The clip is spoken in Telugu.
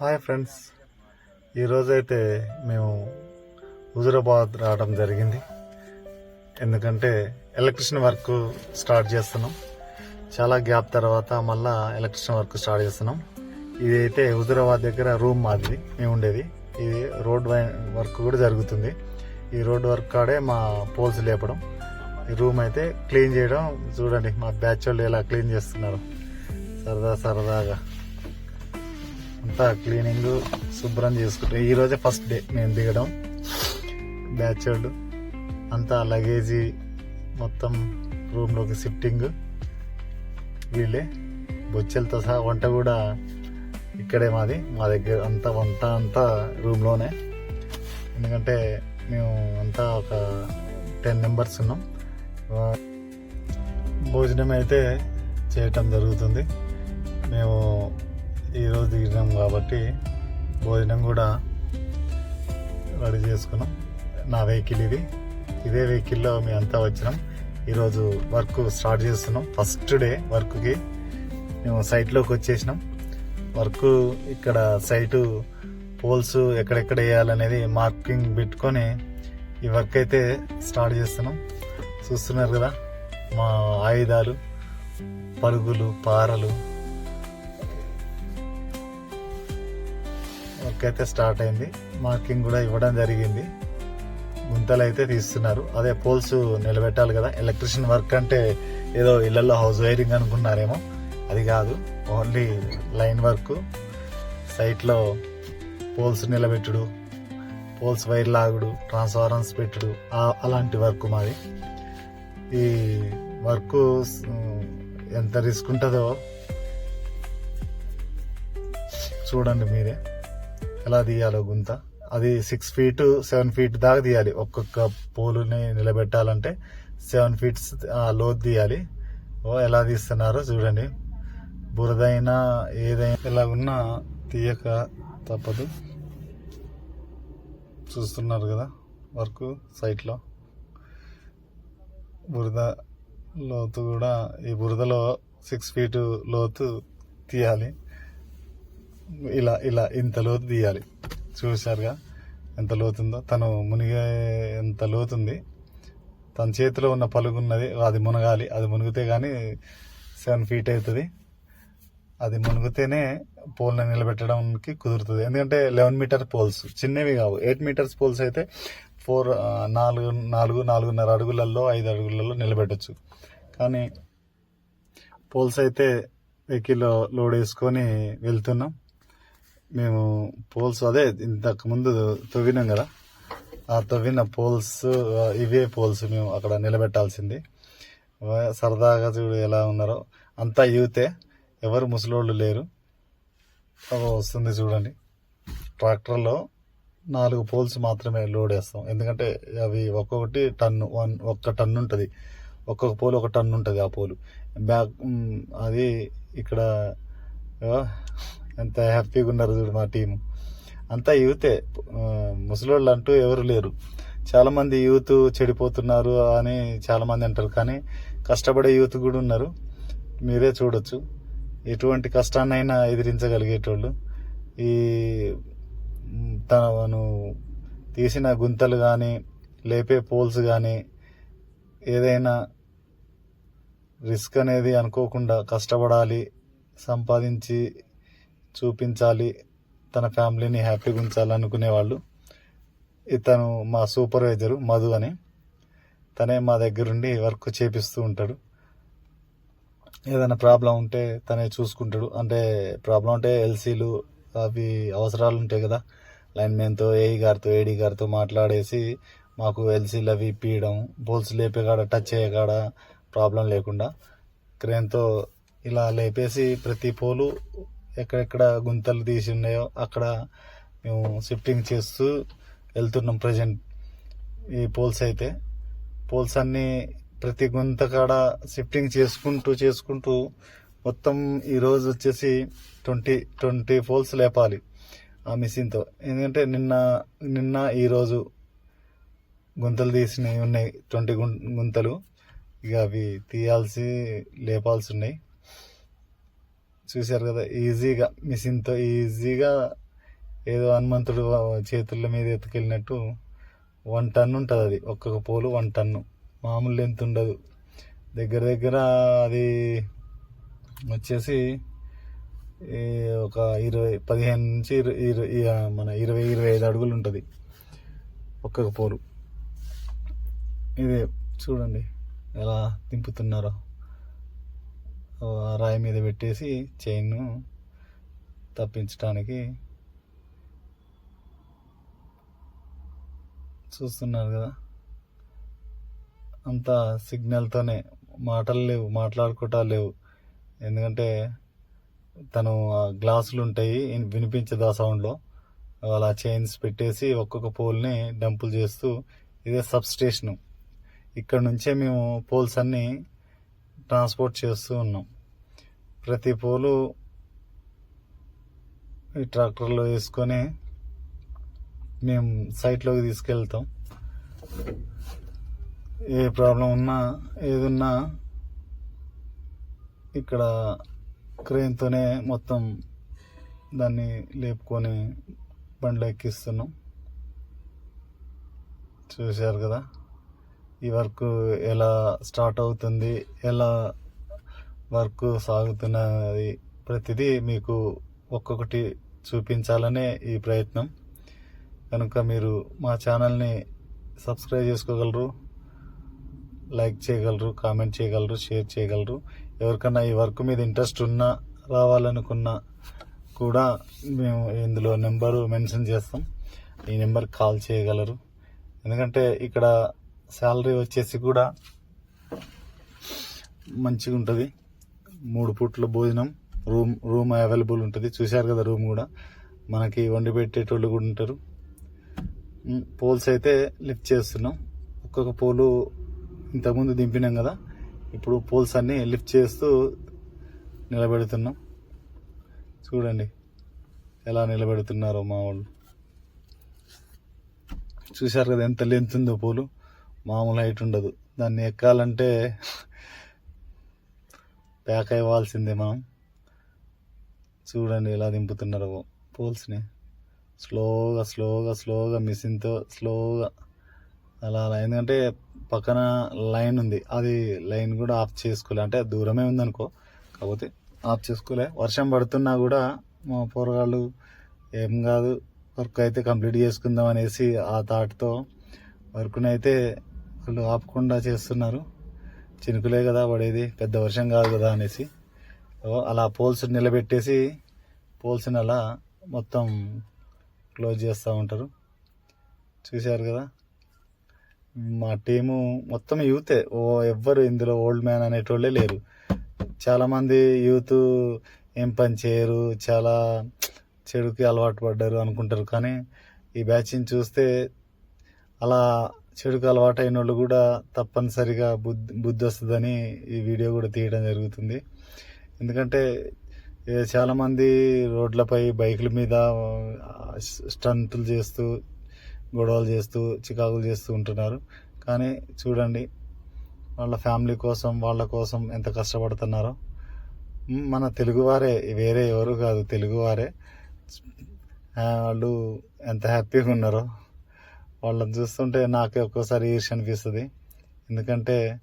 Hi friends. ఈరోజైతే మేము హుజురాబాద్ రావడం జరిగింది. ఎందుకంటే ఎలక్ట్రిషియన్ వర్క్ స్టార్ట్ చేస్తున్నాం. చాలా గ్యాప్ తర్వాత మళ్ళా ఎలక్ట్రిషియన్ వర్క్ స్టార్ట్ చేస్తున్నాం. ఇదైతే హుజురాబాద్ దగ్గర రూమ్ మాది మేము ఉండేది. ఇది రోడ్ వర్క్ కూడా జరుగుతుంది. ఈ రోడ్ వర్క్ కాడే మా పోల్స్ లేపడం. ఈ రూమ్ అయితే క్లీన్ చేయడం. చూడండి మా బ్యాచ్ వాళ్ళు ఎలా క్లీన్ చేస్తున్నారు. సరదా సరదాగా. అంతా క్లీనింగ్ శుభ్రం చేసుకుంటే ఈరోజే ఫస్ట్ డే నేను దిగడం. బ్యాచ్ వాళ్ళు అంతా లగేజీ మొత్తం రూమ్లోకి షిఫ్టింగ్ వీళ్ళే. బొచ్చెలతో సహా వంట కూడా ఇక్కడే మాది. మా దగ్గర అంతా వంట అంతా రూమ్లోనే ఎందుకంటే మేము అంతా ఒక టెన్ మెంబర్స్ ఉన్నాం. భోజనం అయితే చేయటం జరుగుతుంది. మేము ఈరోజు దిగినాం కాబట్టి భోజనం కూడా రెడీ చేసుకున్నాం. నా వెహికల్ ఇది. ఇదే వెహికల్లో మేము అంతా వచ్చినాం. ఈరోజు వర్క్ స్టార్ట్ చేస్తున్నాం. ఫస్ట్ డే వర్క్కి మేము సైట్లోకి వచ్చేసినాం. వర్క్ ఇక్కడ సైటు పోల్స్ ఎక్కడెక్కడ వేయాలనేది మార్కింగ్ పెట్టుకొని ఈ వర్క్ అయితే స్టార్ట్ చేస్తున్నాం. చూస్తున్నారు కదా మా ఆయుధాలు పరుగులు పారలు వర్క్ అయితే స్టార్ట్ అయింది. మార్కింగ్ కూడా ఇవ్వడం జరిగింది. గుంతలు అయితే తీస్తున్నారు. అదే పోల్స్ నిలబెట్టాలి కదా. ఎలక్ట్రిషియన్ వర్క్ అంటే ఏదో ఇళ్ళలో హౌస్ వైరింగ్ అనుకున్నారేమో. అది కాదు. Only line work. సైట్లో పోల్స్ నిలబెట్టుడు. పోల్స్ వైర్ లాగుడు. ట్రాన్స్ఫార్మర్స్ పెట్టుడు. అలాంటి వర్క్ మాది. ఈ వర్క్ ఎంత రిస్క్ ఉంటుందో చూడండి మీరే. ఎలా తీయాలో గుంత. అది సిక్స్ ఫీట్ సెవెన్ ఫీట్ దాకా తీయాలి. ఒక్కొక్క పోలుని నిలబెట్టాలంటే సెవెన్ ఫీట్స్ లోతు తీయాలి. ఓ ఎలా తీస్తున్నారో చూడండి. బురదైనా ఏదైనా ఎలా ఉన్నా తీయక తప్పదు. చూస్తున్నారు కదా వర్క్ సైట్లో. బురద లోతు కూడా ఈ బురదలో సిక్స్ ఫీటు లోతు తీయాలి. ఇలా ఇలా ఇంత లోతు తీయాలి. చూశారుగా? ఎంత లోతుందో. తను మునిగే ఎంత లోతుంది. తన చేతిలో ఉన్న పలుగున్నది అది మునగాలి. అది మునిగితే కానీ సెవెన్ ఫీట్ అవుతుంది అది మునిగితేనే పోల్ని నిలబెట్టడానికి కుదురుతుంది. ఎందుకంటే లెవెన్ మీటర్ పోల్స్. చిన్నవి కావు. ఎయిట్ మీటర్స్ పోల్స్ అయితే ఫోర్ నాలుగు నాలుగు నాలుగున్నర అడుగులలో ఐదు అడుగులలో నిలబెట్టచ్చు. కానీ పోల్స్ అయితే వెహికల్లో లోడ్ వేసుకొని వెళ్తున్నాం. మేము పోల్స్ అదే ఇంతకు ముందు తవ్వినాం కదా. ఆ తవ్విన పోల్స్ ఇవే పోల్స్ మేము అక్కడ నిలబెట్టాల్సింది. సరదాగా చూడు ఎలా ఉన్నారో. అంతా యూతే. ఎవరు ముసలోళ్ళు లేరు. వస్తుంది చూడండి. ట్రాక్టర్లో నాలుగు పోల్స్ మాత్రమే లోడ్ వేస్తాం. ఎందుకంటే అవి ఒక్కొక్కటి టన్ను వన్ ఒక్క టన్ను ఉంటుంది. ఒక్కొక్క పోల్ ఒక టన్ను ఉంటుంది ఆ పోలు. బ్యాక్ అది ఇక్కడ ఎంత హ్యాపీగా ఉన్నారు చూడు మా టీం అంతా యూతే. ముసలోళ్ళు అంటూ ఎవరు లేరు. చాలామంది యూత్ చెడిపోతున్నారు అని చాలామంది అంటారు. కానీ కష్టపడే యూత్ కూడా ఉన్నారు. మీరే చూడొచ్చు. ఎటువంటి కష్టాన్నైనా ఎదిరించగలిగేటోళ్ళు. ఈ తను తీసిన గుంతలు కానీ లేపే పోల్స్ కానీ ఏదైనా రిస్క్ అనేది అనుకోకుండా కష్టపడాలి సంపాదించి చూపించాలి తన ఫ్యామిలీని హ్యాపీగా ఉంచాలనుకునే వాళ్ళు. ఇతను మా సూపర్వైజరు మధు అని. తనే మా దగ్గరుండి వర్క్ చేపిస్తూ ఉంటాడు. ఏదైనా ప్రాబ్లం ఉంటే తనే చూసుకుంటాడు. అంటే ప్రాబ్లం అంటే ఎల్సీలు అవి అవసరాలు ఉంటాయి కదా. లైన్మెన్తో ఏఈ గారితో ఏడీ గారితో మాట్లాడేసి మాకు ఎల్సీలు అవి పీయడం బోల్స్ లేపే కాడ టచ్ అయ్యే కాడ ప్రాబ్లం లేకుండా క్రేన్తో ఇలా లేపేసి ప్రతి పోలు ఎక్కడెక్కడ గుంతలు తీసి ఉన్నాయో అక్కడ మేము షిఫ్టింగ్ చేస్తూ వెళ్తున్నాం ప్రజెంట్ ఈ పోల్స్ అయితే. పోల్స్ అన్నీ ప్రతి గుంత కాడ షిఫ్టింగ్ చేసుకుంటూ చేసుకుంటూ మొత్తం ఈరోజు వచ్చేసి ట్వంటీ ట్వంటీ పోల్స్ లేపాలి ఆ మిషన్తో. ఎందుకంటే నిన్న నిన్న ఈరోజు గుంతలు తీసినవి ఉన్నాయి ట్వంటీ గుంతలు. ఇక అవి తీయాల్సి లేపాల్సి ఉన్నాయి. చూశారు కదా ఈజీగా మిషన్తో ఈజీగా ఏదో హనుమంతుడు చేతుల మీద ఎత్తుకెళ్ళినట్టు వన్ టన్ ఉంటుంది అది ఒక్కొక్క పోలు వన్ టన్ను మామూలు లెంత్ ఉండదు. దగ్గర దగ్గర అది వచ్చేసి ఒక ఇరవై పదిహేను నుంచి ఇరవై ఇరవై మన ఇరవై ఇరవై ఐదు అడుగులు ఉంటుంది ఒక్కొక్క పోలు. ఇదే చూడండి ఎలా దింపుతున్నారో. రాయి మీద పెట్టేసి చైన్ తప్పించడానికి చూస్తున్నారు కదా. అంత సిగ్నల్తోనే మాటలు లేవు మాట్లాడుకోవటాలు లేవు. ఎందుకంటే తను ఆ గ్లాసులు ఉంటాయి వినిపించదు ఆ సౌండ్లో. అలా చైన్స్ పెట్టేసి ఒక్కొక్క పోల్ని డంపులు చేస్తూ ఇదే సబ్ స్టేషను. ఇక్కడ నుంచే మేము పోల్స్ అన్నీ ట్రాన్స్పోర్ట్ చేస్తూ ఉన్నాం. ప్రతి పోలు ఈ ట్రాక్టర్లో వేసుకొని మేము సైట్లోకి తీసుకెళ్తాం. ఏ ప్రాబ్లం ఉన్నా ఏదున్నా ఇక్కడ క్రేన్తోనే మొత్తం దాన్ని లేపుకొని బండ్లు ఎక్కిస్తున్నాం. చూశారు కదా? ఈ వర్క్ ఎలా స్టార్ట్ అవుతుంది ఎలా వర్క్ సాగుతున్నది ప్రతిదీ మీకు ఒక్కొక్కటి చూపించాలనే ఈ ప్రయత్నం. కనుక మీరు మా ఛానల్ని సబ్స్క్రైబ్ చేసుకోగలరు లైక్ చేయగలరు కామెంట్ చేయగలరు షేర్ చేయగలరు. ఎవరికన్నా ఈ వర్క్ మీద ఇంట్రెస్ట్ ఉన్నా రావాలనుకున్నా కూడా మేము ఇందులో నెంబరు మెన్షన్ చేస్తాం. ఈ నెంబర్కి కాల్ చేయగలరు. ఎందుకంటే ఇక్కడ శాలరీ వచ్చేసి కూడా మంచిగా ఉంటుంది. మూడు పూట్ల భోజనం రూమ్ రూమ్ అవైలబుల్ ఉంటుంది. చూశారు కదా రూమ్ కూడా. మనకి వండి పెట్టేటోళ్ళు కూడా ఉంటారు. పోల్స్ అయితే లిఫ్ట్ చేస్తున్నాం. ఒక్కొక్క పోలు ఇంతకుముందు దింపినాం కదా. ఇప్పుడు పోల్స్ అన్నీ లిఫ్ట్ చేస్తూ నిలబెడుతున్నాం. చూడండి ఎలా నిలబెడుతున్నారో మా వాళ్ళు. చూశారు కదా ఎంత లెంత్ ఉందో పోలు? మామూలు హైట్ ఉండదు. దాన్ని ఎక్కాలంటే ప్యాక్ అవ్వాల్సిందే మనం. చూడండి ఎలా దింపుతున్నారో పోల్స్ని. స్లోగా స్లోగా స్లోగా మిషన్తో స్లోగా అలా అలా. ఎందుకంటే పక్కన లైన్ ఉంది. అది లైన్ కూడా ఆఫ్ చేసుకోలే. అంటే దూరమే ఉందనుకో. కాకపోతే ఆఫ్ చేసుకోలే. వర్షం పడుతున్నా కూడా మా పోరగాళ్ళు ఏం కాదు వర్క్ అయితే కంప్లీట్ చేసుకుందాం అనేసి ఆ థాట్తో వర్క్ని అయితే వాళ్ళు ఆపకుండా చేస్తున్నారు. చినుకులే కదా పడేది పెద్ద వర్షం కాదు కదా అనేసి. అలా పోల్స్ నిలబెట్టేసి పోల్స్ని అలా మొత్తం క్లోజ్ చేస్తూ ఉంటారు. చూశారు కదా? మా టీము మొత్తం యూతే. ఓ ఎవ్వరు ఇందులో ఓల్డ్ మ్యాన్ అనేటోళ్ళే లేరు. చాలామంది యూత్ ఏం పని చేయరు చాలా చెడుకి అలవాటు పడ్డారు అనుకుంటారు. కానీ ఈ బ్యాచ్ని చూస్తే అలా చెడుకు అలవాటు అయిన వాళ్ళు కూడా తప్పనిసరిగా బుద్ధి బుద్ధి వస్తుందని ఈ వీడియో కూడా తీయడం జరుగుతుంది. ఎందుకంటే చాలామంది రోడ్లపై బైకుల మీద స్టంట్లు చేస్తూ గొడవలు చేస్తూ చికాకులు చేస్తూ ఉంటున్నారు. కానీ చూడండి వాళ్ళ ఫ్యామిలీ కోసం వాళ్ళ కోసం ఎంత కష్టపడుతున్నారో. మన తెలుగువారే వేరే ఎవరు కాదు తెలుగువారే. వాళ్ళు ఎంత హ్యాపీగా ఉన్నారో. వాళ్ళని చూస్తుంటే నాకే ఒక్కోసారి ఈర్ష్య అనిపిస్తుంది. ఎందుకంటే